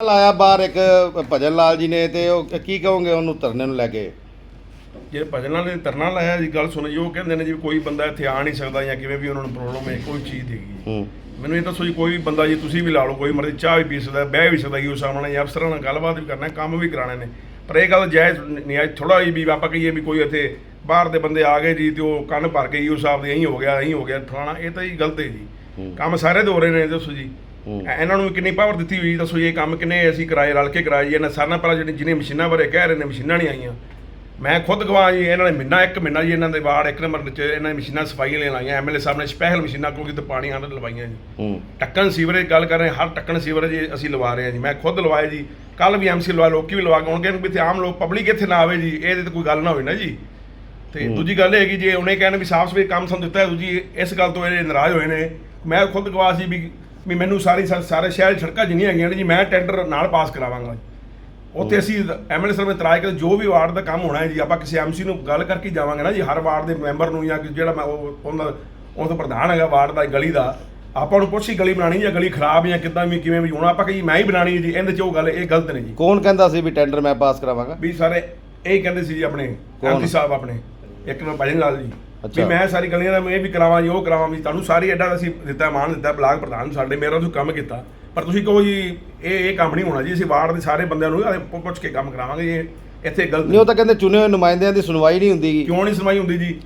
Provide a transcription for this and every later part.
ਲਾਇਆ ਬਾਹਰ ਇੱਕ ਭਜਨ ਲਾਲ ਜੀ ਨੇ ਤੇ ਉਹ ਕੀ ਕਹੋਗੇ ਉਹਨੂੰ ਧਰਨੇ ਨੂੰ ਲੈ ਕੇ? ਜੇ ਭਜਨਾਂ ਨੇ ਤਰਨਾ ਲਾਇਆ ਜੀ ਗੱਲ ਸੁਣੀ ਉਹ ਕਹਿੰਦੇ ਨੇ ਜੀ ਕੋਈ ਬੰਦਾ ਇੱਥੇ ਆ ਨਹੀਂ ਸਕਦਾ ਜਾਂ ਕਿਵੇਂ ਵੀ ਉਹਨਾਂ ਨੂੰ ਪ੍ਰੋਬਲਮ ਹੈ ਕੋਈ ਚੀਜ਼ ਹੈਗੀ। ਮੈਨੂੰ ਇਹ ਦੱਸੋ ਜੀ ਕੋਈ ਵੀ ਬੰਦਾ ਜੀ ਤੁਸੀਂ ਵੀ ਲਾ ਲਓ ਕੋਈ ਮਰਜ਼ੀ ਚਾਹ ਵੀ ਪੀ ਸਕਦਾ ਬਹਿ ਵੀ ਸਕਦਾ ਜੀ ਉਸ ਸਾਹਮਣੇ ਜਾਂ ਅਫਸਰਾਂ ਨਾਲ ਗੱਲਬਾਤ ਵੀ ਕਰਨਾ ਕੰਮ ਵੀ ਕਰਾਣੇ ਨੇ। ਪਰ ਇਹ ਗੱਲ ਜਾਇਜ਼ ਨਹੀਂ ਥੋੜਾ ਜੀ ਵੀ ਆਪਾਂ ਕਹੀਏ ਵੀ ਕੋਈ ਇੱਥੇ ਬਾਹਰ ਦੇ ਬੰਦੇ ਆ ਗਏ ਜੀ ਤੇ ਉਹ ਕੰਨ ਭਰ ਕੇ ਯੂ ਸਾਹਿਬ ਦੇ ਇਹੀ ਹੋ ਗਿਆ ਇਹੀ ਹੋ ਗਿਆ ਫਲਾਣਾ ਇਹ ਤਾਂ ਜੀ ਗਲਤ ਹੈ ਜੀ। ਕੰਮ ਸਾਰੇ ਦੇ ਹੋ ਰਹੇ ਨੇ ਦੱਸੋ ਜੀ। ਐ- ਇਹਨਾਂ ਨੂੰ ਕਿੰਨੀ ਪਾਵਰ ਦਿੱਤੀ ਹੋਈ ਦੱਸੋ ਜੀ ਇਹ ਕੰਮ ਕਿੰਨੇ ਅਸੀਂ ਕਰਾਏ ਰਲ ਕੇ ਕਰਾਏ ਜੀ। ਇਹਨਾਂ ਸਾਰਿਆਂ ਪਹਿਲਾਂ ਜਿਹੜੀ ਜਿਹਨੇ ਮਸ਼ੀਨਾਂ ਬਾਰੇ ਕਹਿ ਰਹੇ ਨੇ ਮਸ਼ੀਨਾਂ ਨਹੀਂ ਆਈਆਂ। ਮੈਂ ਖੁਦ ਗਵਾਹ ਜੀ ਇਹਨਾਂ ਨੇ ਮਹੀਨਾ ਇੱਕ ਮਹੀਨਾ ਜੀ ਇਹਨਾਂ ਦੇ ਵਾਰਡ ਇੱਕ ਨੰਬਰ ਵਿੱਚ ਇਹਨਾਂ ਨੇ ਮਸ਼ੀਨਾਂ ਸਫ਼ਾਈ ਲਈ ਲਾਈਆਂ ਐਮਐਲਏ ਸਾਹਿਬ ਨੇ ਸਪੈਸ਼ਲ ਮਸ਼ੀਨਾਂ ਕਿਉਂਕਿ ਤੇ ਪਾਣੀ ਆਂਦਰ ਲਵਾਈਆਂ ਜੀ। ਟੱਕਣ ਸੀਵਰੇਜ ਗੱਲ ਕਰ ਰਹੇ ਹਰ ਟੱਕਣ ਸੀਵਰੇਜ ਅਸੀਂ ਲਵਾ ਰਹੇ ਹਾਂ ਜੀ। ਮੈਂ ਖੁਦ ਲਵਾਇਆ ਜੀ। ਕੱਲ ਵੀ ਐਮਸੀ ਲਵਾ ਲੋਕੀ ਵੀ ਲਵਾ ਕੇ ਆਉਣਗੇ ਵੀ ਇੱਥੇ ਆਮ ਲੋਕ ਪਬਲਿਕ ਇੱਥੇ ਨਾ ਆਵੇ ਜੀ। ਇਹਦੇ ਤੇ ਕੋਈ ਗੱਲ ਨਾ ਹੋਵੇ ਨਾ ਜੀ। ਤੇ। ਦੂਜੀ ਗੱਲ ਇਹ ਕਿ ਜੇ ਉਹਨੇ ਕਹਿਣ ਵੀ ਸਾਫ਼ ਸਫ਼ਾਈ ਕੰਮ ਸਾਨੂੰ ਦਿੱਤਾ ਹੈ ਦੂਜੀ ਇਸ ਗੱਲ ਤੋਂ ਇਹ ਨਾਰਾਜ਼ ਹੋਏ ਨੇ। ਮੈਂ ਖੁਦ ਗਵਾਹ ਸੀ ਵੀ ਵੀ ਮੈਨੂੰ ਸਾਰੀ ਸਾਰੇ ਸ਼ਹਿਰ ਸੜਕਾਂ ਜਿੰਨੀਆਂ ਹੈਗੀਆਂ ਨੇ ਜੀ ਮੈਂ ਟੈਂਡਰ ਨਾਲ ਪਾਸ ਕਰਾਵਾਂਗਾ ਉੱਥੇ ਅਸੀਂ ਐਮਐਲਏ ਸਾਹਿਬ ਨੇ ਤਰਾਜ ਕੇ ਜੋ ਵੀ ਵਾਰਡ ਦਾ ਕੰਮ ਹੋਣਾ ਹੈ ਜੀ ਆਪਾਂ ਕਿਸੇ ਐਮਸੀ ਨੂੰ ਗੱਲ ਕਰਕੇ ਜਾਵਾਂਗੇ ਨਾ ਜੀ ਹਰ ਵਾਰਡ ਦੇ ਮੈਂਬਰ ਨੂੰ ਜਾਂ ਜਿਹੜਾ ਮੈਂ ਉਹ ਉਹਨਾਂ ਉਹ ਤੋਂ ਪ੍ਰਧਾਨ ਹੈਗਾ ਵਾਰਡ ਦਾ ਗਲੀ ਦਾ ਆਪਾਂ ਨੂੰ ਪੁੱਛੀ ਗਲੀ ਬਣਾਣੀ ਜਾਂ ਗਲੀ ਖਰਾਬ ਜਾਂ ਕਿੱਦਾਂ ਵੀ ਕਿਵੇਂ ਵੀ ਹੁਣ ਆਪਾਂ ਕਹੀ ਮੈਂ ਹੀ ਬਣਾਣੀ ਜੀ ਇਹਦੇ ਚ ਉਹ ਗੱਲ ਇਹ ਗਲਤ ਨੇ ਜੀ ਕੌਣ ਕਹਿੰਦਾ ਸੀ ਵੀ ਟੈਂਡਰ ਮੈਂ ਪਾਸ ਕਰਾਵਾਂਗਾ ਵੀ ਸਾਰੇ ਇਹ ਕਹਿੰਦੇ ਸੀ ਜੀ ਆਪਣੇ? ਐਮਪੀ ਸਾਹਿਬ ਆਪਣੇ ਇੱਕ ਮੈਂ ਭਜਨ ਲਾਲ ਜੀ। ਵੀ ਮੈਂ ਸਾਰੀ ਗਲੀਆਂ ਦਾ ਇਹ ਵੀ ਕਰਾਵਾਂ ਜੀ ਉਹ ਕਰਾਵਾਂ ਵੀ ਤੁਹਾਨੂੰ ਸਾਰੀ ਐਡਾ ਅਸੀਂ ਦਿੱਤਾ ਮਾਨ ਦਿੱਤਾ ਬਲਾਕ ਪ੍ਰਧਾਨ ਸਾਡੇ ਮੇਰਾ ਤੁਸੀਂ ਕੰਮ ਕੀਤਾ ਪਰ ਤੁਸੀਂ ਕਹੋ ਜੀ ਇਹ ਇਹ ਕੰਮ ਨਹੀਂ ਹੋਣਾ ਜੀ ਅਸੀਂ ਵਾਰਡ ਦੇ ਸਾਰੇ ਬੰਦਿਆਂ ਨੂੰ ਪੁ- ਪੁੱਛ ਕੇ ਕੰਮ ਕਰਾਵਾਂਗੇ ਇਹ ਇੱਥੇ ਗਲਤ ਨਹੀਂ ਉਹ ਤਾਂ ਕਹਿੰਦੇ ਚੁਣੇ ਹੋਏ ਨੁਮਾਇੰਦਿਆਂ ਦੀ ਸੁਣਵਾਈ ਨਹੀਂ ਹੁੰਦੀ। ਕਿਉਂ ਨਹੀਂ ਸੁਣਵਾਈ ਹੁੰਦੀ ਜੀ।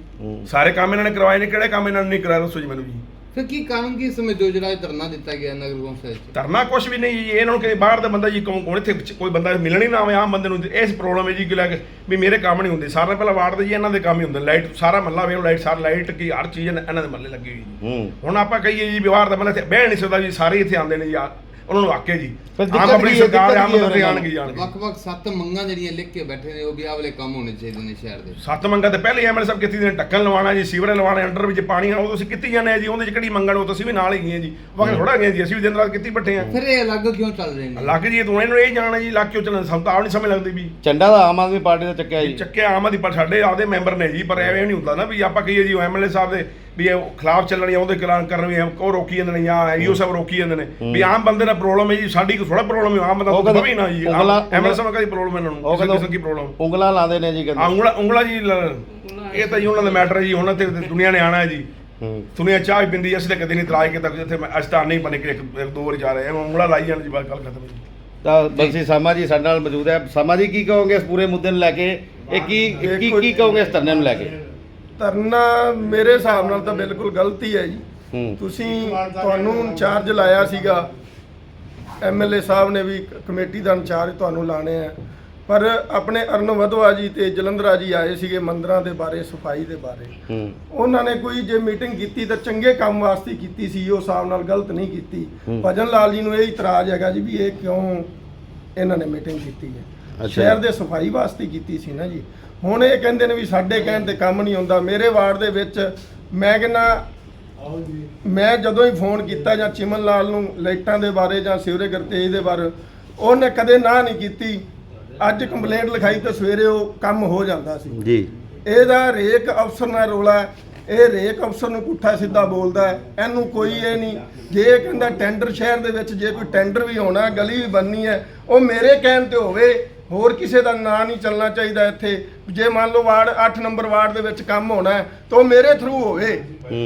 ਸਾਰੇ ਕੰਮ ਇਹਨਾਂ ਨੇ ਕਰਵਾਏ ਨੇ ਕਿਹੜੇ ਕੰਮ ਇਹਨਾਂ ਨੇ ਨਹੀਂ ਕਰਾਏ ਦੱਸੋ ਜੀ ਮੈਨੂੰ ਜੀ ਫਿਰ ਕੀ ਕਾਰਨ ਕੀ ਸਮੇਂ ਜੋ ਜਿਹੜਾ ਇਹ ਧਰਨਾ ਦਿੱਤਾ ਗਿਆ ਨਗਰ ਕੌਂਸਲ ਚ ਧਰਨਾ ਕੁਛ ਵੀ ਨਹੀਂ ਜੀ ਇਹਨਾਂ ਨੂੰ ਕਿ ਬਾਹਰ ਦਾ ਬੰਦਾ ਜੀ ਕੌਣ ਕੌਣ ਇੱਥੇ ਵਿੱਚ ਕੋਈ ਬੰਦਾ ਮਿਲਣ ਹੀ ਨਾ ਆਵੇ ਆਮ ਬੰਦੇ ਨੂੰ ਇਸ ਪ੍ਰੋਬਲਮ ਹੈ ਜੀ ਕਿ ਲੈ ਕੇ ਵੀ ਮੇਰੇ ਕੰਮ ਨਹੀਂ ਹੁੰਦੇ। ਸਾਰਿਆਂ ਪਹਿਲਾਂ ਵਾਰਡ ਦੇ ਜੀ ਇਹਨਾਂ ਦੇ ਕੰਮ ਹੀ ਹੁੰਦੇ ਲਾਈਟ ਸਾਰਾ ਮੱਲਾ ਵੇਖ ਲਾਈਟ ਸਾਰ ਲਾਈਟ ਕੀ ਹਰ ਚੀਜ਼ ਇਹਨਾਂ ਇਹਨਾਂ ਦੇ ਮੱਲੇ ਲੱਗੀ ਹੋਈ ਜੀ। ਹੂੰ। ਹੁਣ ਆਪਾਂ ਕਹੀਏ ਜੀ ਵਿਵਹਾਰ ਦਾ ਬੰਦਾ ਇੱਥੇ ਬਹਿ ਨਹੀਂ ਸਕਦਾ ਜੀ ਸਾਰੇ ਇੱਥੇ ਆਉਂਦੇ ਨੇ ਜੀ ਆ- ਉਹਨਾਂ ਨੂੰ ਆਕੇ ਜੀ। ਫਿਰ ਆਮ ਆਪਣੀ ਕੀ ਹੈ? ਸਰਕਾਰ ਦਿੱਕਤ ਆਮ ਕੀ ਹੈ ਬੰਦੇ ਉਹਨਾਂ ਆਣਗੇ ਜਾਣਗੇ ਵੱਖ-ਵੱਖ ਸੱਤ ਮੰਗਾਂ ਜਿਹੜੀਆਂ ਲਿਖ ਕੇ ਬੈਠੇ ਨੇ ਉਹ ਵੀ ਆਹ ਵਾਲੇ ਕੰਮ ਹੋਣੇ ਚਾਹੀਦੇ ਨੇ ਸ਼ਹਿਰ ਦੇ ਸੱਤ ਮੰਗਾਂ ਤੇ ਪਹਿਲੇ ਐਮਐਲ ਸਾਹਿਬ ਕੀਤੀ ਨੇ ਟੱਕਣ ਲਵਾਉਣਾ ਜੀ ਸੀਵਰੇ ਲਵਾਉਣਾ ਅੰਡਰ ਵਿੱਚ ਪਾਣੀ ਆ ਉਹ ਤੁਸੀਂ ਕੀਤੀ ਜਾਂਦੇ ਆ ਜੀ ਉਹਦੇ ਚ ਕਿਹੜੀ ਮੰਗਣ ਉਹ ਤੁਸੀਂ ਵੀ ਨਾਲ ਹੀ ਗਏ ਜੀ। ਵਕਤ ਥੋੜਾ ਗਏ ਜੀ ਅਸੀਂ ਵੀ ਦਿਨ ਰਾਤ ਕੀਤੀ ਬੈਠੇ ਆ। ਫਿਰ ਇਹ ਅਲੱਗ ਕਿਉਂ ਚੱਲ ਰਹੇ ਨੇ? ਲੱਗ ਜੀ ਤੂੰ ਇਹਨੂੰ ਇਹ ਜਾਣਾ ਜੀ ਲੱਗ ਕਿਉਂ ਚੱਲਣ? ਸਾਨੂੰ ਤਾਂ ਆਪ ਨਹੀਂ ਸਮਝ ਲੱਗਦੀ ਵੀ। ਝੰਡਾ ਦਾ ਆਮ ਆਦਮੀ ਪਾਰਟੀ ਦਾ ਚੱਕਿਆ ਜੀ। ਚੱਕਿਆ ਆਮ ਆਦਮੀ ਪਰ ਸਾਡੇ ਆਪਦੇ ਮੈਂਬਰ ਨੇ ਜੀ ਪਰ ਐਵੇਂ ਨਹੀਂ ਹੁੰਦਾ ਨਾ ਵੀ ਆਪਾਂ ਕਹੀਏ ਜੀ ਐਮਐਲਏ ਸਾਹਿਬ ਦੇ ਵੀ ਇਹ ਖਿਲਾਫ ਚੱਲਣ ਜਾਂ ਉਹਦੇ ਖਿਲਾਫ ਕਰਨ ਵੀ ਉਹ ਰੋਕੀ ਜਾਂਦੇ ਨੇ ਜਾਂ ਈਓ ਸਾਹਿਬ ਰੋਕੀ ਜਾਂਦੇ ਨੇ। ਵੀ ਆਮ ਬੰਦੇ ਦਾ ਪ੍ਰੋਬਲਮ ਹੈ ਜੀ ਸਾਡੀ ਕੋਈ ਥੋੜਾ ਪ੍ਰੋਬਲਮ ਹੈ ਆਮ ਬੰਦਾ ਤਾਂ ਵੀ ਨਾ ਜੀ ਐਮਐਲਏ ਸਾਹਿਬ ਕਦੀ ਪ੍ਰੋਬਲਮ ਇਹਨਾਂ ਨੂੰ ਉਹ ਕਿਸੇ ਕਹਿੰਦੇ ਕਿਸੇ ਦੀ ਪ੍ਰੋਬਲਮ ਉਂਗਲਾਂ ਲਾਉਂਦੇ ਨੇ ਜੀ ਆ ਕਹਿੰਦੇ ਉਂਗਲਾ ਉਂਗਲਾ ਜੀ ਇਹ ਤਾਂ ਜੀ ਉਹਨਾਂ ਦਾ ਮੈਟਰ ਹੈ ਜੀ ਉਹਨਾਂ ਤੇ ਦੁਨੀਆ ਨੇ ਆਣਾ ਹੈ ਜੀ। ਦੁਨੀਆ ਚਾਹ ਵੀ ਪਿੰਦੀ ਅਸੀਂ ਤਾਂ ਕਦੇ ਨਹੀਂ ਇਤਰਾਜ਼ ਕੀਤਾ ਜਿੱਥੇ ਮੈਂ ਅੱਜ ਤਾਂ ਨਹੀਂ ਬਣੇ ਕਿ ਇੱਕ ਦੋ ਵਾਰੀ ਜਾ ਰਹੇ ਹਾਂ। ਉਂਗਲਾ ਲਾਈ ਜਾਣ ਜੀ ਬਸ ਗੱਲ ਖਤਮ ਹੈ ਜੀ। ਤਾਂ ਬੰਸੀ ਸਾਮਾ ਜੀ ਸਾਡੇ ਨਾਲ ਮੌਜੂਦ ਹੈ। ਸਾਮਾ ਜੀ ਕੀ ਕਹੋਗੇ ਇਸ ਪੂਰੇ ਮੁੱਦੇ ਨੂੰ ਲੈ ਕੇ? ਇਹ ਕੀ ਕੀ ਕੀ ਕਹੋਗੇ ਇਸ ਧਰਨੇ ਨੂੰ ਲੈ ਕੇ? ਧਰਨਾ ਮੇਰੇ ਹਿਸਾਬ ਨਾਲ ਤਾਂ ਬਿਲਕੁਲ ਗਲਤੀ ਹੈ ਜੀ। ਤੁਸੀਂ ਤੁਹਾਨੂੰ ਇੰਚਾਰਜ ਲਾਇਆ ਸੀਗਾ। ਐਮਐਲਏ ਸਾਹਿਬ ਨੇ ਵੀ ਕਮੇਟੀ ਦਾ ਇੰਚਾਰਜ ਤੁਹਾਨੂੰ ਲਾਣੇ ਆ। ਪਰ ਆਪਣੇ ਅਰਨ ਵਧਵਾ ਜੀ ਤੇ ਜਲੰਧਰਾ ਜੀ ਆਏ ਸੀਗੇ ਮੰਦਰਾਂ ਦੇ ਬਾਰੇ ਸਫ਼ਾਈ ਦੇ ਬਾਰੇ। ਉਹਨਾਂ ਨੇ ਕੋਈ ਜੇ ਮੀਟਿੰਗ ਕੀਤੀ ਤਾਂ ਚੰਗੇ ਕੰਮ ਵਾਸਤੇ ਕੀਤੀ ਸੀ ਉਹ ਸਾਹਿਬ ਨਾਲ ਗਲਤ ਨਹੀਂ ਕੀਤੀ। ਭਜਨ ਲਾਲ ਜੀ ਨੂੰ ਇਹ ਇਤਰਾਜ਼ ਹੈਗਾ ਜੀ ਵੀ ਇਹ ਕਿਉਂ ਇਹਨਾਂ ਨੇ ਮੀਟਿੰਗ ਕੀਤੀ ਹੈ। ਸ਼ਹਿਰ ਦੇ ਸਫ਼ਾਈ ਵਾਸਤੇ ਕੀਤੀ ਸੀ ਨਾ ਜੀ। ਹੁਣ ਇਹ ਕਹਿੰਦੇ ਨੇ ਵੀ ਸਾਡੇ ਕਹਿਣ ਤੇ ਕੰਮ ਨਹੀਂ ਹੁੰਦਾ। ਮੇਰੇ ਵਾਰਡ ਦੇ ਵਿੱਚ ਮੈਂ ਕਹਿੰਦਾ ਮੈਂ ਜਦੋਂ ਹੀ ਫੋਨ ਕੀਤਾ ਜਾਂ ਚਿਮਨ ਲਾਲ ਨੂੰ ਲਾਈਟਾਂ ਦੇ ਬਾਰੇ ਜਾਂ ਸਿਵਰੇ ਗਰਤੇਜ ਦੇ ਬਾਰੇ ਉਹਨੇ ਕਦੇ ਨਾ ਨਹੀਂ ਕੀਤੀ। ਅੱਜ ਕੰਪਲੇਂਟ ਲਿਖਾਈ ਤਾਂ ਸਵੇਰੇ ਉਹ ਕੰਮ ਹੋ ਜਾਂਦਾ ਸੀ। ਜੀ। ਇਹਦਾ ਰੇਕ ਅਫਸਰ ਨਾਲ ਰੋਲਾ। ਇਹ ਰੇਕ ਅਫਸਰ ਨੂੰ ਪੁੱਠਾ ਸਿੱਧਾ ਬੋਲਦਾ ਇਹਨੂੰ ਕੋਈ ਇਹ ਨਹੀਂ। ਜੇ ਕਹਿੰਦਾ ਟੈਂਡਰ ਸ਼ਹਿਰ ਦੇ ਵਿੱਚ ਜੇ ਕੋਈ ਟੈਂਡਰ ਵੀ ਹੋਣਾ ਗਲੀ ਵੀ ਬਣਨੀ ਹੈ ਉਹ ਮੇਰੇ ਕਹਿਣ ਤੇ ਹੋਵੇ। ਹੋਰ ਕਿਸੇ ਦਾ ਨਾਂ ਨਹੀਂ ਚੱਲਣਾ ਚਾਹੀਦਾ ਇੱਥੇ। ਜੇ ਮੰਨ ਲਓ ਵਾਰਡ 8 ਨੰਬਰ ਵਾਰਡ ਦੇ ਵਿੱਚ ਕੰਮ ਹੋਣਾ ਹੈ ਤਾਂ ਉਹ ਮੇਰੇ ਥਰੂ ਹੋਵੇ।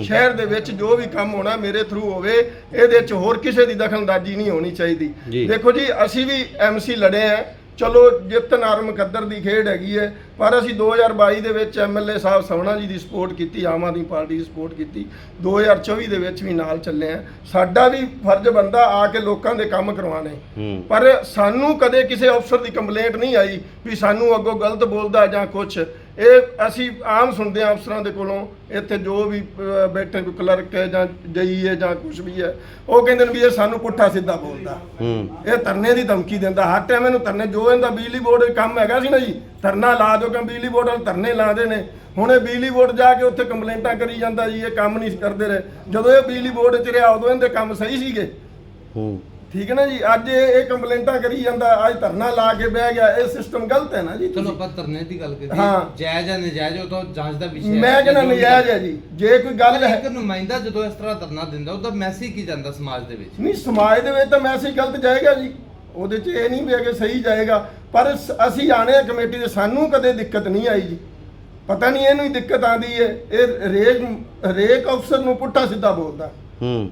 ਸ਼ਹਿਰ ਦੇ ਵਿੱਚ ਜੋ ਵੀ ਕੰਮ ਹੋਣਾ ਮੇਰੇ ਥਰੂ ਹੋਵੇ। ਇਹਦੇ ਵਿੱਚ ਹੋਰ ਕਿਸੇ ਦੀ ਦਖਲਅੰਦਾਜ਼ੀ ਨਹੀਂ ਹੋਣੀ ਚਾਹੀਦੀ। ਦੇਖੋ ਜੀ ਅਸੀਂ ਵੀ ਐਮਸੀ ਲੜੇ ਆ ਚਲੋ ਜਿੱਤ ਨਾਰ ਮੁਕੱਦਰ ਦੀ ਖੇਡ ਹੈਗੀ ਹੈ ਪਰ ਅਸੀਂ 2022 ਦੇ ਵਿੱਚ ਐਮਐਲਏ ਸਾਹਿਬ ਸਵਣਾ ਜੀ ਦੀ ਸਪੋਰਟ ਕੀਤੀ ਆਮ ਆਦਮੀ ਪਾਰਟੀ ਦੀ ਸਪੋਰਟ ਕੀਤੀ 2024 ਦੇ ਵਿੱਚ ਵੀ ਨਾਲ ਚੱਲੇ ਆ ਸਾਡਾ ਵੀ ਫਰਜ਼ ਬੰਦਾ ਆ ਕੇ ਲੋਕਾਂ ਦੇ ਕੰਮ ਕਰਵਾਣੇ ਪਰ ਸਾਨੂੰ ਕਦੇ ਕਿਸੇ ਅਫਸਰ ਦੀ ਕੰਪਲੇਂਟ ਨਹੀਂ ਆਈ ਵੀ ਸਾਨੂੰ ਅੱਗੋਂ ਗਲਤ ਬੋਲਦਾ ਜਾਂ ਕੁਝ ਇਹ ਅਸੀਂ ਆਮ ਸੁਣਦੇ ਆ ਅਫਸਰਾਂ ਦੇ ਕੋਲੋਂ ਇੱਥੇ ਜੋ ਵੀ ਬੈਠੇ ਕੋਈ ਕਲਰਕ ਹੈ ਜਾਂ ਜਈ ਹੈ ਜਾਂ ਕੁਝ ਵੀ ਹੈ ਉਹ ਕਹਿੰਦੇ ਨੇ ਵੀ ਇਹ ਸਾਨੂੰ ਪੁੱਠਾ ਸਿੱਧਾ ਬੋਲਦਾ। ਇਹ ਧਰਨੇ ਦੀ ਧਮਕੀ ਦਿੰਦਾ ਹਰ ਟਾਈਮ ਇਹਨੂੰ ਧਰਨੇ ਜੋ ਇਹਦਾ ਬਿਜਲੀ ਬੋਰਡ ਕੰਮ ਹੈਗਾ ਸੀ ਨਾ ਜੀ ਧਰਨਾ ਲਾ ਦਿਓ ਕਿ ਬਿਜਲੀ ਬੋਰਡ ਵਾਲੇ ਧਰਨੇ ਲਾਦੇ ਨੇ। ਹੁਣ ਇਹ ਬਿਜਲੀ ਬੋਰਡ ਜਾ ਕੇ ਉੱਥੇ ਕੰਪਲੇਂਟਾਂ ਕਰੀ ਜਾਂਦਾ ਜੀ ਇਹ ਕੰਮ ਨਹੀਂ ਕਰਦੇ ਰਹੇ। ਜਦੋਂ ਇਹ ਬਿਜਲੀ ਬੋਰਡ 'ਚ ਰਿਹਾ ਉਦੋਂ ਇਹਦੇ ਕੰਮ ਸਹੀ ਸੀਗੇ। ਹੂੰ। ਠੀਕ ਹੈ ਨਾ ਜੀ? ਅੱਜ ਇਹ ਇਹ ਕੰਪਲੇਂਟਾਂ ਕਰੀ ਜਾਂਦਾ ਅੱਜ ਧਰਨਾ ਲਾ ਕੇ ਬਹਿ ਗਿਆ ਇਹ ਸਿਸਟਮ ਗਲਤ ਹੈ ਨਾ ਜੀ ਚਲੋ ਆਪਾਂ ਧਰਨੇ ਦੀ ਗੱਲ ਕਰੀਏ। ਹਾਂ। ਜਾਇਜ਼ ਜਾਂ ਨਜਾਇਜ਼ ਉਹ ਤਾਂ ਜਾਂਚ ਦਾ ਵਿਸ਼ਾ ਹੈ। ਮੈਂ ਕਹਿੰਦਾ ਜੋ ਵੀ ਨਜਾਇਜ਼ ਹੈ ਜੀ। ਜੇ ਕੋਈ ਗੱਲ ਹੈ ਇੱਕ ਨੁਮਾਇੰਦਾ ਜਦੋਂ ਇਸ ਤਰ੍ਹਾਂ ਧਰਨਾ ਦਿੰਦਾ ਉਹਦਾ ਮੈਸੇਜ ਕੀ ਜਾਂਦਾ ਸਮਾਜ ਦੇ ਵਿੱਚ? ਨਹੀਂ ਸਮਾਜ ਦੇ ਵਿੱਚ ਤਾਂ ਮੈਸੇਜ ਗਲਤ ਜਾਏਗਾ ਜੀ। ਉਹਦੇ 'ਚ ਇਹ ਨਹੀਂ ਵੀ ਅਗੇ ਸਹੀ ਜਾਏਗਾ। ਪਰ ਸ- ਅਸੀਂ ਆਣੇ ਆ ਕਮੇਟੀ ਦੇ ਸਾਨੂੰ ਕਦੇ ਦਿੱਕਤ ਨਹੀਂ ਆਈ ਜੀ। ਪਤਾ ਨਹੀਂ ਇਹਨੂੰ ਹੀ ਦਿੱਕਤ ਆਂਦੀ ਹੈ। ਇਹ ਰੇਕ ਰੇਕ ਅਫਸਰ ਨੂੰ ਪੁੱਠਾ ਸਿੱਧਾ ਬੋਲਦਾ। ਹੂੰ।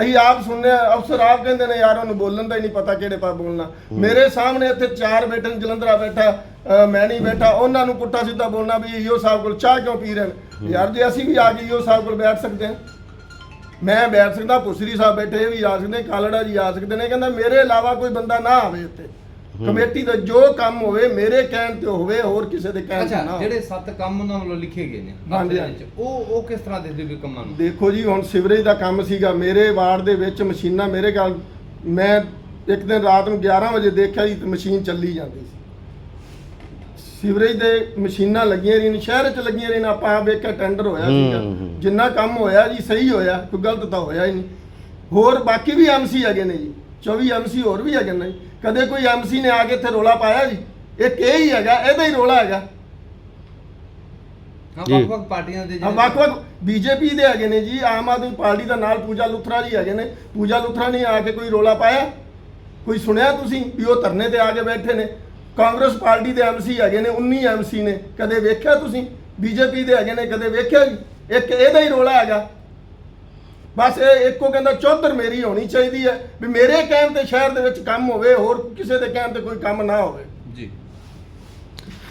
ਅਸੀਂ ਆਪ ਸੁਣਨੇ ਆ ਅਫਸਰ ਆਪ ਕਹਿੰਦੇ ਨੇ ਯਾਰ ਉਹਨੂੰ ਬੋਲਣ ਦਾ ਹੀ ਨਹੀਂ ਪਤਾ ਕਿਹੜੇ ਪਾ ਬੋਲਣਾ। ਮੇਰੇ ਸਾਹਮਣੇ ਇੱਥੇ ਚਾਰ ਬੈਠੇ ਨੇ ਜਲੰਧਰਾ ਬੈਠਾ ਅ, ਮੈਂ ਨਹੀਂ ਬੈਠਾ ਉਹਨਾਂ ਨੂੰ ਪੁੱਠਾ ਸਿੱਧਾ ਬੋਲਣਾ ਵੀ ਈਓ ਸਾਹਿਬ ਕੋਲ ਚਾਹ ਕਿਉਂ ਪੀ ਰਹੇ ਨੇ? ਯਾਰ ਜੇ ਅਸੀਂ ਵੀ ਆ ਕੇ ਈਓ ਸਾਹਿਬ ਕੋਲ ਬੈਠ ਸਕਦੇ ਹਾਂ। ਮੈਂ ਬੈਠ ਸਕਦਾ ਪੁਸਰੀ ਸਾਹਿਬ ਬੈਠੇ ਇਹ ਵੀ ਆ ਸਕਦੇ ਕਾਲੜਾ ਜੀ ਆ ਸਕਦੇ ਨੇ ਕਹਿੰਦਾ ਮੇਰੇ ਇਲਾਵਾ ਕੋਈ ਬੰਦਾ ਨਾ ਆਵੇ ਇੱਥੇ। ਕਮੇਟੀ ਦਾ ਜੋ ਕੰਮ ਹੋਵੇ ਮੇਰੇ ਕਹਿਣ ਤੇ ਹੋਵੇ ਹੋਰ ਕਿਸੇ ਦੇ ਕਹਿਣ ਤੇ ਨਾ ਅੱਛਾ ਹੋਵੇ। ਜਿਹੜੇ ਸੱਤ ਕੰਮ ਉਹਨਾਂ ਵੱਲੋਂ ਲਿਖੇ ਗਏ ਨੇ ਹਾਂਜੀ, ਦਫ਼ਤਰ ਵਿੱਚ, ਉਹ ਉਹ ਕਿਸ ਤਰ੍ਹਾਂ ਦੇ ਦਿਓਗੇ ਕੰਮਾਂ ਨੂੰ? ਦੇਖੋ ਜੀ ਹੁਣ ਸਿਵਰੇਜ ਦਾ ਕੰਮ ਸੀਗਾ ਮੇਰੇ ਵਾਰਡ ਦੇ ਵਿੱਚ ਮਸ਼ੀਨਾਂ ਮੇਰੇ ਕੋਲ ਮੈਂ ਇੱਕ ਦਿਨ ਰਾਤ ਨੂੰ 11 ਵਜੇ ਦੇਖਿਆ ਜੀ ਤੇ ਮਸ਼ੀਨ ਚੱਲੀ ਜਾਂਦੀ ਸੀ। ਸਿਵਰੇਜ ਦੇ ਮਸ਼ੀਨਾਂ ਲੱਗੀਆਂ ਰਹੀਆਂ ਨੇ ਸ਼ਹਿਰ 'ਚ ਲੱਗੀਆਂ ਰਹੀਆਂ ਨੇ ਆਪਾਂ ਆਪ ਵੇਖਿਆ ਟੈਂਡਰ ਹੋਇਆ ਹੂੰ, ਹੂੰ। ਜਿੰਨਾ ਕੰਮ ਹੋਇਆ ਜੀ ਸਹੀ ਹੋਇਆ ਕੋਈ ਗਲਤ ਤਾਂ ਹੋਇਆ ਹੀ ਨਹੀਂ। ਹੋਰ ਬਾਕੀ ਵੀ ਐਮਸੀ ਹੈਗੇ ਨੇ ਜੀ। 24 ਐਮਸੀ ਹੋਰ ਵੀ ਹੈਗੇ ਨੇ। ਜੀ ਕਦੇ ਕੋਈ ਐਮਸੀ ਨੇ ਆ ਕੇ ਇੱਥੇ ਰੋਲਾ ਪਾਇਆ ਜੀ? ਇੱਕ ਇਹ ਹੀ ਹੈਗਾ ਇਹਦਾ ਹੀ ਰੋਲਾ ਹੈਗਾ। ਹਾਂ ਜੀ। ਵੱਖ-ਵੱਖ ਪਾਰਟੀਆਂ ਦੇ ਹਾਂ ਜਿਹੜੇ- ਵੱਖ ਵੱਖ ਬੀਜੇਪੀ ਦੇ ਹੈਗੇ ਨੇ ਜੀ ਆਮ ਆਦਮੀ ਪਾਰਟੀ ਦਾ ਨਾਲ ਪੂਜਾ ਲੁਥਰਾ ਜੀ ਹੈਗੇ ਨੇ। ਪੂਜਾ ਲੁਥਰਾ ਨੇ ਆ ਕੇ ਕੋਈ ਰੋਲਾ ਪਾਇਆ? ਕੋਈ ਸੁਣਿਆ ਤੁਸੀਂ ਵੀ ਉਹ ਧਰਨੇ ਤੇ ਆ ਕੇ ਬੈਠੇ ਨੇ? ਕਾਂਗਰਸ ਪਾਰਟੀ ਦੇ ਐਮਸੀ ਹੈਗੇ ਨੇ 19 ਐਮਸੀ ਨੇ। ਕਦੇ ਵੇਖਿਆ ਤੁਸੀਂ? ਬੀਜੇਪੀ ਦੇ ਹੈਗੇ ਨੇ ਕਦੇ ਵੇਖਿਆ ਜੀ? ਇੱਕ ਇਹਦਾ ਹੀ ਰੋਲਾ ਹੈਗਾ। ਬਸ ਇਹ ਇੱਕੋ ਕਹਿੰਦਾ ਚੌਧਰ ਮੇਰੀ ਹੋਣੀ ਚਾਹੀਦੀ ਹੈ ਵੀ ਮੇਰੇ ਕਹਿਣ ਤੇ ਸ਼ਹਿਰ ਦੇ ਵਿੱਚ ਕੰਮ ਹੋਵੇ ਹੋਰ ਕਿਸੇ ਦੇ ਕਹਿਣ ਤੇ ਕੋਈ ਕੰਮ ਨਾ ਹੋਵੇ। ਜੀ।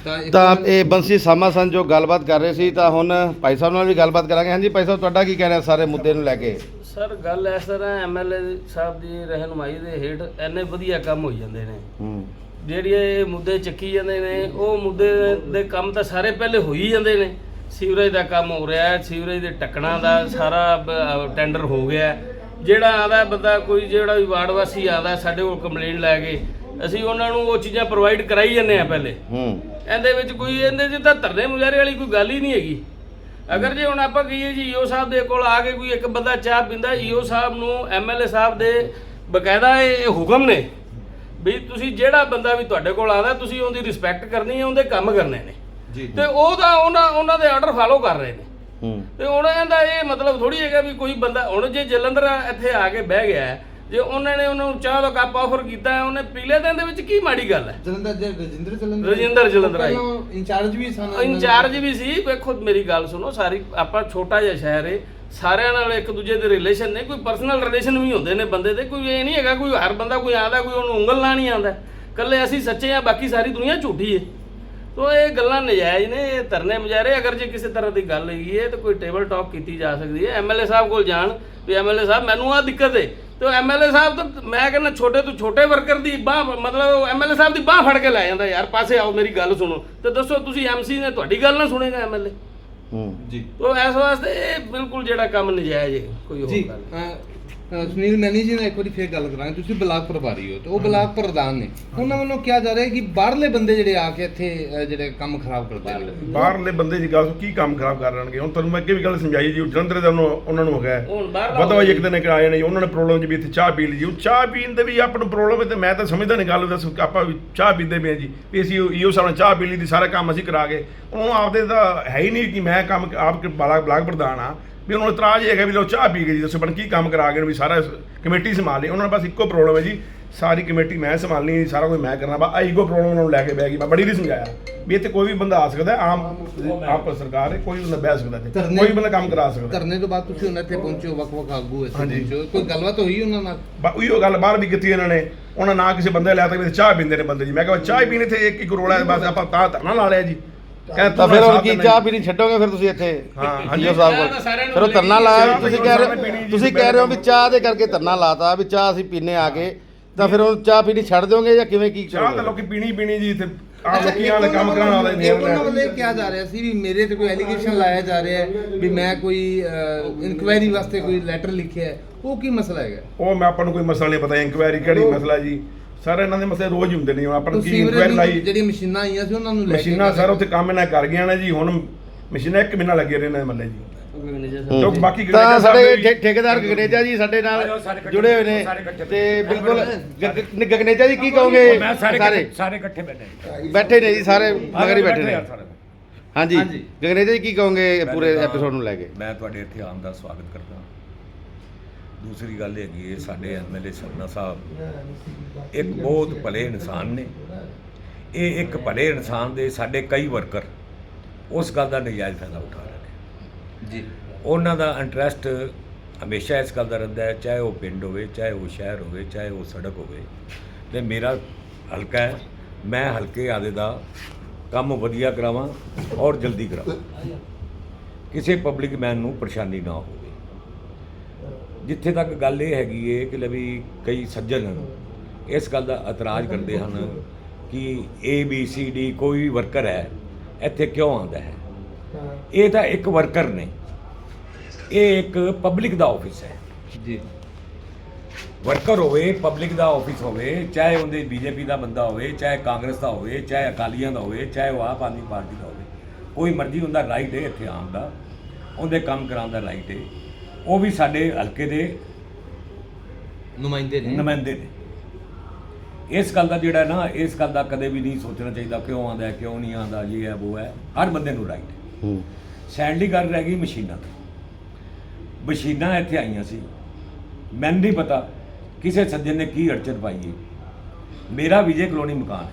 ਤਾਂ ਇੱਕ ਤਾਂ ਗੱਲ- ਇਹ ਬੰਸੀ ਸਾਮਾ ਸਨ ਜੋ ਗੱਲਬਾਤ ਕਰ ਰਹੇ ਸੀ ਤਾਂ ਹੁਣ ਭਾਈ ਸਾਹਿਬ ਨਾਲ ਵੀ ਗੱਲਬਾਤ ਕਰਾਂਗੇ। ਹਾਂਜੀ ਭਾਈ ਸਾਹਿਬ ਤੁਹਾਡਾ ਕੀ ਕਹਿਣਾ ਸਾਰੇ ਮੁੱਦੇ ਨੂੰ ਲੈ ਕੇ? ਸਰ ਗੱਲ ਇਸ ਤਰ੍ਹਾਂ ਐਮਐਲਏ ਸਾਹਿਬ ਦੀ ਰਹਿਨੁਮਾਈ ਦੇ ਹੇਠ ਐਨੇ ਵਧੀਆ ਕੰਮ ਹੋਈ ਜਾਂਦੇ ਨੇ। ਹੂੰ। ਜਿਹੜੀ ਇਹ ਮੁੱਦੇ ਚੱਕੀ ਜਾਂਦੇ ਨੇ ਉਹ ਮੁੱਦੇ ਦੇ ਕੰਮ ਤਾਂ ਸਾਰੇ ਪਹਿਲੇ ਹੋ ਹੀ ਜਾਂਦੇ ਨੇ। ਸੀਵਰੇਜ ਦਾ ਕੰਮ ਹੋ ਰਿਹਾ ਹੈ ਸੀਵਰੇਜ ਦੇ ਟੱਕਣਾ ਦਾ ਸਾਰਾ ਟੈਂਡਰ ਹੋ ਗਿਆ। ਜਿਹੜਾ ਆਦਾ ਬੰਦਾ ਕੋਈ ਜਿਹੜਾ ਵੀ ਵਾਰਡ ਵਾਸੀ ਆਦਾ ਸਾਡੇ ਕੋਲ ਕੰਪਲੇਂਟ ਲੈ ਕੇ ਅਸੀਂ ਉਹਨਾਂ ਨੂੰ ਉਹ ਚੀਜ਼ਾਂ ਪ੍ਰੋਵਾਈਡ ਕਰਾਈ ਜਾਂਦੇ ਆ ਪਹਿਲੇ। ਹੂੰ। ਇਹਦੇ ਵਿੱਚ ਕੋਈ ਇਹਦੇ 'ਚ ਤਾਂ ਧਰਨੇ ਮੁਜ਼ਾਰੇ ਵਾਲੀ ਕੋਈ ਗੱਲ ਹੀ ਨਹੀਂ ਹੈਗੀ। ਅਗਰ ਜੇ ਹੁਣ ਆਪਾਂ ਕਹੀਏ ਜੀ ਈਓ ਸਾਹਿਬ ਦੇ ਕੋਲ ਆ ਕੇ ਕੋਈ ਇੱਕ ਬੰਦਾ ਚਾਹ ਪੀਂਦਾ ਈਓ ਸਾਹਿਬ ਨੂੰ ਐਮਐਲਏ ਸਾਹਿਬ ਦੇ ਬਕਾਇਦਾ ਇਹ ਹੁਕਮ ਨੇ ਵੀ ਤੁਸੀਂ ਜਿਹੜਾ ਬੰਦਾ ਵੀ ਤੁਹਾਡੇ ਕੋਲ ਆਦਾ ਤੁਸੀਂ ਉਹਦੀ ਰਿਸਪੈਕਟ ਕਰਨੀ ਹੈ ਉਹਦੇ ਕੰਮ ਕਰਨੇ ਨੇ। ਤੇ ਉਹ ਤਾਂ ਉਹਨਾਂ ਉਹਨਾਂ ਦੇ ਆਰਡਰ ਫਾਲੋ ਕਰ ਰਹੇ ਨੇ। ਹੂੰ। ਤੇ ਹੁਣ ਇਹਦਾ ਇਹ ਮਤਲਬ ਥੋੜੀ ਹੈਗਾ ਵੀ ਕੋਈ ਬੰਦਾ ਹੁਣ ਜੇ ਜਲੰਧਰ ਇੱਥੇ ਆ ਕੇ ਬਹਿ ਗਿਆ ਹੈ, ਜੇ ਉਹਨਾਂ ਨੇ ਉਹਨੂੰ ਚਾਹ ਦਾ ਕੱਪ ਆਫਰ ਕੀਤਾ ਹੈ, ਉਹਨੇ ਪੀਲੇ ਦਿਨ ਦੇ ਵਿੱਚ ਕੀ ਮਾੜੀ ਗੱਲ ਹੈ? ਜਲੰਧਰ ਜੇ ਰਜਿੰਦਰ ਜਲੰਧਰ ਰਜਿੰਦਰ ਜਲੰਧਰ ਆਈ। ਇੰਚਾਰਜ ਵੀ ਸਨ। ਇੰਚਾਰਜ ਵੀ ਸੀ। ਵੇਖੋ ਮੇਰੀ ਗੱਲ ਸੁਣੋ ਸਾਰੀ ਆਪਾਂ ਛੋਟਾ ਜਿਹਾ ਸ਼ਹਿਰ ਏ ਸਾਰਿਆਂ ਨਾਲ ਇੱਕ ਦੂਜੇ ਦੇ ਰਿਲੇਸ਼ਨ ਨੇ ਕੋਈ ਪਰਸਨਲ ਰਿਲੇਸ਼ਨ ਵੀ ਹੁੰਦੇ ਨੇ ਬੰਦੇ ਦੇ ਕੋਈ ਇਹ ਨਹੀਂ ਹੈਗਾ ਕੋਈ ਹਰ ਬੰਦਾ ਕੋਈ ਆਂਦਾ ਕੋਈ ਉਹਨੂੰ ਉਂਗਲ ਲਾਣੀ ਆਂਦਾ ਕੱਲੇ ਅਸੀਂ ਸੱਚੇ ਆ ਬਾਕੀ ਸਾਰੀ ਦੁਨੀਆ ਝੂਠੀ ਏ। ਤੋ ਇਹ ਗੱਲਾਂ ਨਜਾਇਜ਼ ਨੇ ਇਹ ਧਰਨੇ ਮੁਜ਼ਾਹਰੇ ਅਗਰ ਜੇ ਕਿਸੇ ਤਰ੍ਹਾਂ ਦੀ ਗੱਲ ਹੈਗੀ ਹੈ ਤਾਂ ਕੋਈ ਟੇਬਲ ਟਾਕ ਕੀਤੀ ਜਾ ਸਕਦੀ ਹੈ। ਐਮਐਲਏ ਸਾਹਿਬ ਕੋਲ ਜਾਣ ਵੀ ਐਮਐਲਏ ਸਾਹਿਬ ਮੈਨੂੰ ਆ ਦਿੱਕਤ ਹੈ ਤੇ ਐਮਐਲਏ ਸਾਹਿਬ ਤਾਂ ਮੈਂ ਕਹਿੰਦਾ ਛੋਟੇ ਤੋਂ ਛੋਟੇ ਵਰਕਰ ਦੀ ਬਾਹ ਮਤਲਬ ਐਮਐਲਏ ਸਾਹਿਬ ਦੀ ਬਾਹ ਫੜ ਕੇ ਲੈ ਜਾਂਦਾ ਯਾਰ ਪਾਸੇ ਆਓ ਮੇਰੀ ਗੱਲ ਸੁਣੋ। ਤੇ ਦੱਸੋ ਤੁਸੀਂ ਐਮਸੀ ਨੇ ਤੁਹਾਡੀ ਗੱਲ ਨਾ ਸੁਣੇਗਾ ਐਮਐਲਏ ਹੂੰ। ਜੀ। ਤੋ ਇਸ ਵਾਸਤੇ ਇਹ ਬਿਲਕੁਲ ਜਿਹੜਾ ਕੰਮ ਨਜਾਇਜ਼ ਹੈ ਕੋਈ ਹੋਰ ਗੱਲ ਨਹੀਂ। ਅ, ਸੁਨੀਲ ਮੈਨੀ ਜੀ ਨਾਲ ਇੱਕ ਵਾਰੀ ਫੇਰ ਗੱਲ ਕਰਾਂਗੇ। ਤੁਸੀਂ ਬਲਾਕ ਪ੍ਰਭਾਰੀ ਹੋ ਤੇ ਉਹ ਬਲਾਕ ਪ੍ਰਧਾਨ ਨੇ। ਉਹਨਾਂ ਵੱਲੋਂ ਕਿਹਾ ਜਾ ਰਿਹਾ ਹੈ ਕਿ ਬਾਹਰਲੇ ਬੰਦੇ ਜਿਹੜੇ ਆ ਕੇ ਇੱਥੇ ਅ, ਜਿਹੜੇ ਕੰਮ ਖਰਾਬ ਕਰਦੇ ਨੇ। ਬਾਹਰਲੇ ਬੰਦੇ ਦੀ ਗੱਲ ਤੋਂ ਕੀ ਕੰਮ ਖਰਾਬ ਕਰ ਲੈਣਗੇ? ਹੁਣ ਤੁਹਾਨੂੰ ਮੈਂ ਅੱਗੇ ਵੀ ਗੱਲ ਸਮਝਾਈ ਜੀ ਜਲੰਧਰ ਦਾ ਉਹਨਾਂ ਉਹਨਾਂ ਨੂੰ ਹੋ ਗਿਆ ਹੁਣ ਬਾਹਰਲਾ ਬਦਵਾ ਇੱਕ ਦਿਨ ਇੱਕ ਆਏ ਨੇ ਜੀ, ਉਹਨਾਂ ਨੇ ਪ੍ਰੋਬਲਮ ਜੀ ਵੀ ਇੱਥੇ ਚਾਹ ਪੀ ਲਈ ਜੀ। ਉਹ ਚਾਹ ਪੀਣ ਦੇ ਵੀ ਆਪਾਂ ਨੂੰ ਪ੍ਰੋਬਲਮ ਹੈ ਤੇ ਮੈਂ ਤਾਂ ਸਮਝਦਾ ਨਹੀਂ ਗੱਲ ਦੱਸ ਆਪਾਂ ਵੀ ਚਾਹ ਪੀਂਦੇ ਪਏ ਹਾਂ ਜੀ। ਵੀ ਅਸੀਂ ਈਓ ਸਾਹਿਬ ਨਾਲ ਚਾਹ ਪੀ ਲਈ ਦੀ ਸਾਰਾ ਕੰਮ ਅਸੀਂ ਕਰਾ ਕੇ ਉਹਨੂੰ ਆਪਦੇ ਤਾਂ ਹੈ ਹੀ ਨਹੀਂ ਕਿ ਮੈਂ ਕੰਮ ਆਪ ਬਲਾਕ ਬਲਾਕ ਪ੍ਰਧਾਨ ਆ ਵੀ ਉਹਨਾਂ ਨੂੰ ਇਤਰਾਜ਼ ਇਹ ਹੈਗਾ ਵੀ ਲੋ ਚਾਹ ਪੀ ਗਏ ਜੀ ਦੱਸੋ ਬਣ ਕੀ ਕੰਮ ਕਰਾ ਗਏ ਵੀ ਸਾਰਾ ਕਮੇਟੀ ਸੰਭਾਲ ਲਈ। ਉਹਨਾਂ ਨੂੰ ਬਸ ਇੱਕੋ ਪ੍ਰੋਬਲਮ ਹੈ ਜੀ ਸਾਰੀ ਕਮੇਟੀ ਮੈਂ ਸੰਭਾਲਣੀ ਸਾਰਾ ਕੁਝ ਮੈਂ ਕਰਨਾ ਬਾ ਆਈ ਇੱਕੋ ਪ੍ਰੋਬਲਮ ਉਹਨਾਂ ਨੂੰ ਲੈ ਕੇ ਬਹਿ ਗਈ। ਮੈਂ ਬੜੀ ਨਹੀਂ ਸਮਝਾਇਆ। ਵੀ ਇੱਥੇ ਕੋਈ ਵੀ ਬੰਦਾ ਆ ਸਕਦਾ ਆਮ ਆਪ ਸਰਕਾਰ ਹੈ ਕੋਈ ਉਹਨਾਂ ਬਹਿ ਸਕਦਾ ਧਰਨੇ- ਕੋਈ ਬੰਦਾ ਕੰਮ ਕਰਾ ਸਕਦਾ ਧਰਨੇ ਤੋਂ ਬਾਅਦ ਤੁਸੀਂ ਉਹਨਾਂ ਇੱਥੇ ਪਹੁੰਚੇ ਵੱਖ ਵੱਖ ਆਗੂ ਇੱਥੇ। ਪਹੁੰਚੇ। ਕੋਈ ਗੱਲਬਾਤ ਹੋਈ ਉਹਨਾਂ ਨਾਲ? ਬਾ ਉਹੀ ਗੱਲ ਬਾਹਰ ਵੀ ਕੀਤੀ ਇਹਨਾਂ ਨੇ। ਉਹਨਾਂ ਨਾ ਕਿਸੇ ਬੰਦੇ ਲਿਆ ਤਾਂ ਵੀ ਚਾਹ ਪੀਂਦੇ ਨੇ ਬੰਦੇ ਜੀ। ਮੈਂ ਕਿਹਾ ਚਾਹ ਪੀਣੇ ਤੇ ਇੱਕ ਇੱਕ ਰੋਲਾ ਹੈ ਬਸ ਆਪਾਂ ਤਾਂ ਧਰਨਾ ਲਾ ਲਿਆ ਜੀ। ਕਹਿੰਦਾ ਤਾਂ ਫਿਰ ਹੁਣ ਕੀ ਚਾਹ। ਪੀਣੀ ਛੱਡੋਗੇ ਫਿਰ ਤੁਸੀਂ ਇੱਥੇ? ਹਾਂ, ਹਾਂਜੀ। ਈਓ ਸਾਹਿਬ ਕੋਲ ਫਿਰ ਉਹ ਧਰਨਾ। ਲਾਇਆ ਤੁਸੀਂ ਕਹਿ ਰਹੇ ਤੁਸੀਂ ਕਹਿ ਰਹੇ ਹੋ ਵੀ ਚਾਹ ਦੇ ਕਰਕੇ ਧਰਨਾ ਲਾਤਾ ਵੀ ਚਾਹ ਅਸੀਂ ਪੀਨੇ ਆ ਕੇ ਤਾਂ ਫਿਰ ਉਹ ਚਾਹ ਪੀਣੀ ਛੱਡ ਦਿਓਗੇ ਜਾਂ ਕਿਵੇਂ ਕੀ ਚਾਹ ਤਾਂ ਕਰੋਗੇ? ਲੋਕੀ ਪੀਣੀ ਪੀਣੀ ਜੀ ਇੱਥੇ ਲੋਕੀਆਂ ਵਾਲੇ ਇੱਕ ਕੰਮ ਕਰਾਉਣ ਵਾਲੇ ਨੇ ਇੱਕ ਉਹਨਾਂ ਵੱਲੋਂ ਇਹ ਕਿਹਾ ਜਾ ਰਿਹਾ ਸੀ ਵੀ ਮੇਰੇ ਤੇ ਕੋਈ ਐਲੀਗੇਸ਼ਨ ਲਾਇਆ ਜਾ ਰਿਹਾ ਹੈ ਵੀ ਮੈਂ ਕੋਈ ਇਨਕੁਆਇਰੀ ਵਾਸਤੇ ਕੋਈ ਲੈਟਰ ਲਿਖਿਆ ਹੈ। ਉਹ ਕੀ ਮਸਲਾ ਹੈਗਾ? ਉਹ ਮੈਂ ਆਪਾਂ ਨੂੰ ਕੋਈ ਮਸਲਾ ਨਹੀਂ ਪਤਾ ਇਨਕੁਆਇਰੀ ਕਿਹੜੀ ਮਸਲਾ ਜੀ? ਸਾਰੇ ਇਹਨਾਂ ਦੇ ਮਸਲੇ ਰੋਜ਼ ਹੀ ਹੁੰਦੇ ਨੇ ਹੁਣ ਆਪਾਂ ਕੀ ਤੁਸੀਂ ਇਨਕੁਆਇਰੀ ਲਾਈ? ਜਿਹੜੀ ਮਸ਼ੀਨਾਂ ਆਈਆਂ ਸੀ ਉਹਨਾਂ ਨੂੰ ਲੈ ਕੇ ਮਸ਼ੀਨਾਂ ਸਰ ਉੱਥੇ ਕੰਮ ਇਹਨਾਂ ਕਰ ਗਈਆਂ ਨੇ ਜੀ ਹੁਣ ਮਸ਼ੀਨਾਂ ਇੱਕ ਮਹੀਨਾ ਲੱਗੇ ਰਹੇ ਨੇ ਮੱਲੇ ਜੀ। ਜੋ ਬਾਕੀ ਤਾਂ ਸਾਡੇ ਠੇ- ਠੇਕੇਦਾਰ ਗਗਨੇਜਾ ਜੀ ਸਾਡੇ ਨਾਲ ਜੁੜੇ ਹੋਏ ਨੇ ਤੇ ਬਿਲਕੁਲ ਗ- ਗਗਨੇਜਾ ਜੀ ਕੀ ਕਹੋਗੇ? ਮੈਂ ਸਾਰੇ ਸਾਰੇ ਇਕੱਠੇ- ਸਾਰੇ ਇਕੱਠੇ ਬੈਠੇ ਬੈਠੇ ਨੇ ਜੀ ਸਾਰੇ ਮਗਰ ਹੀ ਬੈਠੇ ਨੇ। ਸਾਰੇ। ਹਾਂਜੀ। ਹਾਂਜੀ। ਗਗਨੇਜਾ ਜੀ ਕੀ ਕਹੋਗੇ ਪੂਰੇ ਪਹਿਲੇ ਤਾਂ ਐਪੀਸੋਡ ਨੂੰ ਲੈ ਕੇ? ਮੈਂ ਤੁਹਾਡੇ ਇੱਥੇ ਆਉਣ ਦਾ ਸਵਾਗਤ ਕਰਦਾ ਦੂਸਰੀ ਗੱਲ ਹੈਗੀ ਹੈ ਸਾਡੇ ਐਮਐਲਏ ਸਰਨਾ ਸਾਹਿਬ ਇੱਕ ਬਹੁਤ ਭਲੇ ਇਨਸਾਨ ਨੇ। ਇਹ ਇੱਕ ਭਲੇ ਇਨਸਾਨ ਦੇ ਸਾਡੇ ਕਈ ਵਰਕਰ ਉਸ ਗੱਲ ਦਾ ਨਜਾਇਜ਼ ਫਾਇਦਾ ਉਠਾ ਰਹੇ ਨੇ। ਜੀ। ਉਹਨਾਂ ਦਾ ਇੰਟਰਸਟ ਹਮੇਸ਼ਾ ਇਸ ਗੱਲ ਦਾ ਰਹਿੰਦਾ ਹੈ ਚਾਹੇ ਉਹ ਪਿੰਡ ਹੋਵੇ ਚਾਹੇ ਉਹ ਸ਼ਹਿਰ ਹੋਵੇ ਚਾਹੇ ਉਹ ਸੜਕ ਹੋਵੇ। ਤੇ ਮੇਰਾ ਹਲਕਾ ਹੈ ਮੈਂ ਹਲਕੇ ਆਦੇ ਦਾ ਕੰਮ ਵਧੀਆ ਕਰਾਵਾਂ ਔਰ ਜਲਦੀ ਕਰਾਵਾਂ। ਕਿਸੇ ਪਬਲਿਕ ਮੈਨ ਨੂੰ ਪਰੇਸ਼ਾਨੀ ਨਾ ਹੋਵੇ। ਜਿੱਥੇ ਤੱਕ ਗੱਲ ਇਹ ਹੈਗੀ ਏ ਕਿ ਲੈ ਵੀ ਕਈ ਸੱਜਣ ਇਸ ਗੱਲ ਦਾ ਇਤਰਾਜ਼ ਕਰਦੇ ਹਨ ਕਿ ਏ ਬੀ ਸੀ ਡੀ ਕੋਈ ਵੀ ਵਰਕਰ ਹੈ ਇੱਥੇ ਕਿਉਂ ਆਉਂਦਾ ਹੈ? ਇਹ ਤਾਂ ਇੱਕ ਵਰਕਰ ਨੇ। ਇਹ ਇੱਕ ਪਬਲਿਕ ਦਾ ਆਫਿਸ ਹੈ। ਜੀ। ਵਰਕਰ ਹੋਵੇ ਪਬਲਿਕ ਦਾ ਆਫਿਸ ਹੋਵੇ ਚਾਹੇ ਉਹਦੇ ਬੀਜੇਪੀ ਦਾ ਬੰਦਾ ਹੋਵੇ ਚਾਹੇ ਕਾਂਗਰਸ ਦਾ ਹੋਵੇ ਚਾਹੇ ਅਕਾਲੀਆਂ ਦਾ ਹੋਵੇ ਚਾਹੇ ਉਹ ਆਪ ਆਦਮੀ ਪਾਰਟੀ ਦਾ ਹੋਵੇ ਕੋਈ ਮਰਜ਼ੀ ਹੁੰਦਾ ਰਾਈਟ ਹੈ ਇੱਥੇ ਆਉਣ ਦਾ ਉਹਦੇ ਕੰਮ ਕਰਾਉਣ ਦਾ ਰਾਈਟ ਹੈ ਉਹ ਵੀ ਸਾਡੇ ਹਲਕੇ ਦੇ ਨੁਮਾਇੰਦੇ ਨੇ। ਨੁਮਾਇੰਦੇ ਨੇ। ਇਸ ਗੱਲ ਦਾ ਜਿਹੜਾ ਨਾ ਇਸ ਗੱਲ ਦਾ ਕਦੇ ਵੀ ਨਹੀਂ ਸੋਚਣਾ ਚਾਹੀਦਾ ਕਿਉਂ ਆਉਂਦਾ ਹੈ ਕਿਉਂ ਨਹੀਂ ਆਉਂਦਾ ਇਹ ਹੈ ਉਹ ਹੈ। ਹਰ ਬੰਦੇ ਨੂੰ ਰਾਈਟ ਹੈ। ਹੂੰ। ਸੈਂਡਲੀ ਗੱਲ ਰਹਿ ਗਈ ਮਸ਼ੀਨਾਂ ਦੀ ਮਸ਼ੀਨਾਂ ਇੱਥੇ ਆਈਆਂ ਸੀ। ਮੈਨੂੰ ਨਹੀਂ ਪਤਾ ਕਿਸੇ ਸੱਜਣ ਨੇ ਕੀ ਅੜਚਨ ਪਾਈ ਹੈ। ਮੇਰਾ ਵਿਜੇ ਕਲੋਨੀ ਮਕਾਨ ਹੈ।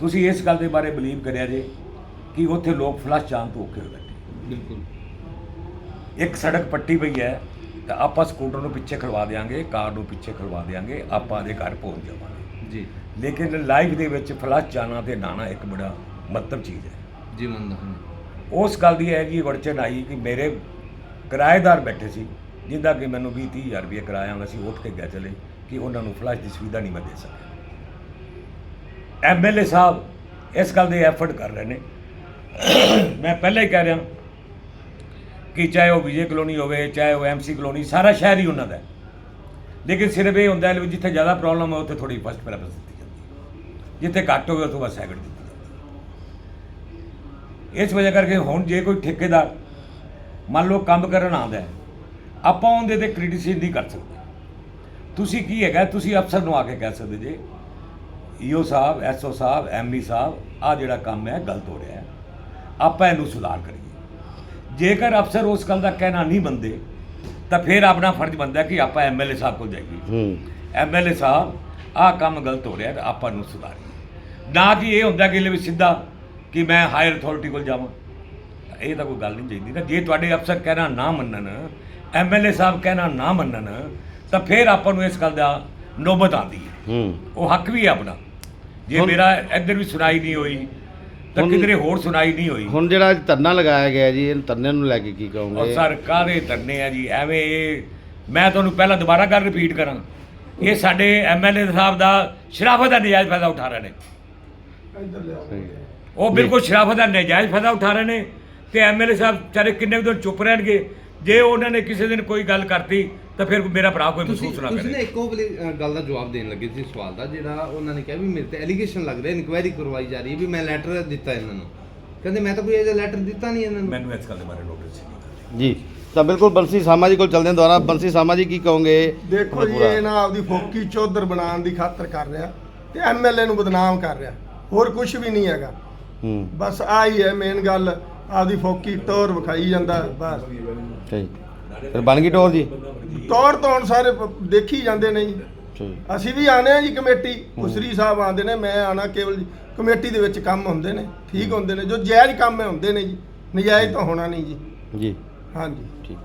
ਤੁਸੀਂ ਇਸ ਗੱਲ ਦੇ ਬਾਰੇ ਬਲੀਵ ਕਰਿਆ ਜੇ ਕਿ ਉੱਥੇ ਲੋਕ ਫਲਸ਼ ਜਾਣ ਤੋਂ ਔਖੇ ਹੋ ਬੈਠੇ ਬਿਲਕੁਲ। ਇੱਕ ਸੜਕ ਪੱਟੀ ਪਈ ਹੈ ਤਾਂ ਆਪਾਂ ਸਕੂਟਰ ਨੂੰ ਪਿੱਛੇ ਖੜਵਾ ਦੇਾਂਗੇ ਕਾਰ ਨੂੰ ਪਿੱਛੇ ਖੜਵਾ ਦੇਾਂਗੇ ਆਪਾਂ ਦੇ ਘਰ ਪਹੁੰਚ ਜਾਵਾਂਗੇ। ਜੀ। ਲੇਕਿਨ ਲਾਈਫ ਦੇ ਵਿੱਚ ਫਲਸ਼ ਜਾਣਾ ਤੇ ਨਾਣਾ ਇੱਕ ਬੜਾ ਮਹੱਤਵ ਚੀਜ਼ ਹੈ। ਜੀ ਮੰਨਦਾ ਹਾਂ। ਉਸ ਗੱਲ ਦੀ ਹੈ ਜੀ ਵੜਚਨ ਆਈ ਕਿ ਮੇਰੇ ਕਿਰਾਏਦਾਰ ਬੈਠੇ ਸੀ ਜਿੰਦਾ ਕਿ ਮੈਨੂੰ 20 30 ਹਜ਼ਾਰ ਰੁਪਏ ਕਿਰਾਇਆ ਆਉਂਦਾ ਸੀ ਉੱਠ ਕੇ ਗਿਆ ਚਲੇ ਕਿ ਉਹਨਾਂ ਨੂੰ ਫਲੈਸ਼ ਦੀ ਸੁਵਿਧਾ ਨਹੀਂ ਮੈਂ ਦੇ ਸਕਿਆ। ਐਮਐਲਏ ਸਾਹਿਬ ਇਸ ਗੱਲ ਦੇ ਐਫਰਟ ਕਰ ਰਹੇ ਨੇ। ਮੈਂ ਪਹਿਲਾਂ ਹੀ ਕਹਿ ਰਿਹਾ ਕਿ ਚਾਹੇ ਉਹ ਵਿਜੇ ਕਲੋਨੀ ਹੋਵੇ, ਚਾਹੇ ਉਹ ਐਮਸੀ ਕਲੋਨੀ, ਸਾਰਾ ਸ਼ਹਿਰ ਹੀ ਉਹਨਾਂ ਦਾ ਹੈ। ਲੇਕਿਨ ਸਿਰਫ ਇਹ ਹੁੰਦਾ ਹੈ ਵੀ ਜਿੱਥੇ ਜ਼ਿਆਦਾ ਪ੍ਰੋਬਲਮ ਹੈ, ਉੱਥੇ ਥੋੜੀ ਫਸਟ ਪ੍ਰੈਫਰੈਂਸ ਦਿੱਤੀ ਜਾਂਦੀ ਹੈ। ਜਿੱਥੇ ਘੱਟ ਹੋਵੇ, ਉੱਥੇ ਬਸ ਸੈਕਿੰਡ ਦਿੱਤੀ ਜਾਂਦੀ ਹੈ। ਇਸ ਵਜ੍ਹਾ ਕਰਕੇ ਹੁਣ ਜੇ ਕੋਈ ਠੇਕੇਦਾਰ, ਮੰਨ ਲਓ ਕੰਮ ਕਰਨ ਆਉਂਦਾ ਹੈ, ਆਪਾਂ ਉਹਦੇ ਤੇ ਕ੍ਰਿਟਿਸਿਜ਼ਮ ਨਹੀਂ ਕਰ ਸਕਦੇ। ਤੁਸੀਂ ਕੀ ਹੈਗਾ, ਤੁਸੀਂ ਅਫਸਰ ਨੂੰ ਆ ਕੇ ਕਹਿ ਸਕਦੇ ਜੇ, ਈਓ ਸਾਹਿਬ ਐਸਓ ਸਾਹਿਬ ਐਮਈ ਸਾਹਿਬ ਆ ਜਿਹੜਾ ਕੰਮ ਹੈ, ਗਲਤ ਹੋ ਰਿਹਾ ਹੈ। ਆਪਾਂ ਇਹਨੂੰ ਸੁਧਾਰ ਕਰੀਏ। ਜੇਕਰ ਅਫਸਰ ਉਸ ਗੱਲ ਦਾ ਕਹਿਣਾ ਨਹੀਂ ਮੰਨਦੇ ਤਾਂ ਫਿਰ ਆਪਣਾ ਫਰਜ਼ ਬਣਦਾ ਕਿ ਆਪਾਂ ਐਮਐਲਏ ਸਾਹਿਬ ਕੋਲ ਜਾਈਏ। ਹੂੰ। ਐਮਐਲਏ ਸਾਹਿਬ ਆਹ ਕੰਮ ਗਲਤ ਹੋ ਰਿਹਾ ਤੇ ਆਪਾਂ ਨੂੰ ਸੁਧਾਰੀਏ। ਨਾ ਕਿ ਇਹ ਹੁੰਦਾ ਕਿ ਲੈ ਵੀ ਸਿੱਧਾ ਕਿ ਮੈਂ ਹਾਇਰ ਅਥਾਰਟੀ ਕੋਲ ਜਾਵਾਂ। ਇਹ ਤਾਂ ਕੋਈ ਗੱਲ ਨਹੀਂ ਚਾਹੀਦੀ ਨਾ। ਜੇ ਤੁਹਾਡੇ ਅਫਸਰ ਕਹਿਣਾ ਨਾ ਮੰਨਣ ਐਮਐਲਏ ਸਾਹਿਬ ਕਹਿਣਾ ਨਾ ਮੰਨਣ ਤਾਂ ਫਿਰ ਆਪਾਂ ਨੂੰ ਇਸ ਗੱਲ ਦਾ ਨੌਬਤ ਆਉਂਦੀ ਹੈ। ਹੂੰ। ਉਹ ਹੱਕ ਵੀ ਹੈ ਆਪਣਾ। ਜੇ ਮੇਰਾ ਇੱਧਰ ਵੀ ਸੁਣਾਈ ਨਹੀਂ ਹੋਈ ਤਾਂ ਹੁਣ- ਕਿਧਰੇ ਹੋਰ ਸੁਣਾਈ ਨਹੀਂ ਹੋਈ। ਹੁਣ ਜਿਹੜਾ ਅੱਜ ਧਰਨਾ ਲਗਾਇਆ ਗਿਆ ਜੀ ਇਹ ਧਰਨੇ ਨੂੰ ਲੈ ਕੇ ਕੀ ਔਰ ਕਹੋਗੇ ਸਰ ਕਾਹਦੇ ਧਰਨੇ ਆ ਜੀ? ਐਵੇਂ ਇਹ ਮੈਂ ਤੁਹਾਨੂੰ ਪਹਿਲਾਂ ਦੁਬਾਰਾ ਕਰ ਰਿਪੀਟ ਕਰਾਂ। ਇਹ ਸਾਡੇ ਐਮਐਲਏ ਸਾਹਿਬ ਦਾ ਸ਼ਰਾਫਤ ਦਾ ਨਜਾਇਜ਼ ਫਾਇਦਾ ਉਠਾ ਰਹੇ ਨੇ। ਉਹ ਬਿਲਕੁਲ ਸ਼ਰਾਫਤ ਦਾ ਨਜਾਇਜ਼ ਫਾਇਦਾ ਉਠਾ ਰਹੇ ਨੇ ਤੇ ਐਮਐਲਏ ਸਾਹਿਬ ਚਾਰੇ ਕਿੰਨੇ ਕੁ ਦਿਨ ਚੁੱਪ ਰਹਿਣਗੇ? ਜੇ ਉਹਨਾਂ ਨੇ ਕਿਸੇ ਦਿਨ ਕੋਈ ਗੱਲ ਕਰਤੀ ਤਾਂ ਫਿਰ ਮੇਰਾ ਭਰਾ ਕੋਈ ਤੁਸੀਂ ਮਹਿਸੂਸ ਨਾ ਤੁਸੀਂ ਨਾ ਕਰੇ ਇੱਕੋ ਵਾਲੀ ਗੱਲ ਦਾ ਜਵਾਬ ਦੇਣ ਲੱਗੇ ਸੀ ਸਵਾਲ ਦਾ ਜਿਹੜਾ ਉਹਨਾਂ ਨੇ ਕਿਹਾ ਵੀ ਮੇਰੇ ਤੇ ਐਲੀਗੇਸ਼ਨ ਲੱਗ ਰਿਹਾ ਇਨਕੁਆਇਰੀ ਕਰਵਾਈ ਜਾ ਰਹੀ ਹੈ ਵੀ ਮੈਂ ਲੈਟਰ ਦਿੱਤਾ ਇਹਨਾਂ ਨੂੰ। ਕਹਿੰਦੇ ਮੈਂ ਤਾਂ ਕੋਈ ਇਹਦਾ ਲੈਟਰ ਦਿੱਤਾ ਨਹੀਂ ਇਹਨਾਂ ਨੂੰ। ਮੈਨੂੰ ਇਸ ਗੱਲ ਦੇ ਬਾਰੇ ਨੋਟਿਸ ਨਹੀਂ ਜੀ ਤਾਂ ਬਿਲਕੁਲ ਬੰਸੀ ਸਾਮਾ ਜੀ ਕੋਲ ਚੱਲਦੇ ਹਾਂ ਦੁਬਾਰਾ। ਬੰਸੀ ਸਾਮਾ ਜੀ ਕੀ ਕਹੋਗੇ? ਦੇਖੋ ਜੀ। ਇਹ ਨਾ ਆਪਦੀ ਫੋਕੀ ਚੌਧਰ ਬਣਾਉਣ ਦੀ ਖਾਤਰ ਕਰ ਰਿਹਾ ਤੇ ਐਮਐਲਏ ਨੂੰ ਬਦਨਾਮ ਕਰ ਰਿਹਾ। ਹੋਰ ਕੁਝ ਵੀ ਨਹੀਂ ਹੈਗਾ। ਹੂੰ। ਬਸ ਆ ਹੀ ਹੈ ਮੇਨ ਗੱਲ ਆਪਦੀ ਫੋਕੀ ਟੌਰ ਵਿਖਾਈ ਜਾਂਦਾ ਬਸ। ਸਹੀ। ਫਿਰ ਬਣ ਗਈ ਟੋਰ ਜੀ? ਟੌਰ ਤੋਂ ਹੁਣ ਸਾਰੇ ਪ- ਦੇਖੀ ਜਾਂਦੇ ਨੇ ਜੀ। ਅਸੀਂ ਵੀ ਆਨੇ ਆ ਜੀ ਕਮੇਟੀ। ਉਸਰੀ ਸਾਹਿਬ ਆਉਂਦੇ ਨੇ ਮੈਂ ਆਣਾ ਕੇਵਲ ਜੀ। ਕਮੇਟੀ ਦੇ ਵਿੱਚ ਕੰਮ ਹੁੰਦੇ ਨੇ ਠੀਕ ਹੁੰਦੇ ਨੇ। ਜੋ ਜਾਇਜ਼ ਕੰਮ ਹੈ ਹੁੰਦੇ ਨੇ ਜੀ ਨਜਾਇਜ਼ ਤਾਂ ਹੋਣਾ ਨਹੀਂ ਜੀ। ਜੀ। ਹਾਂਜੀ। ਠੀਕ।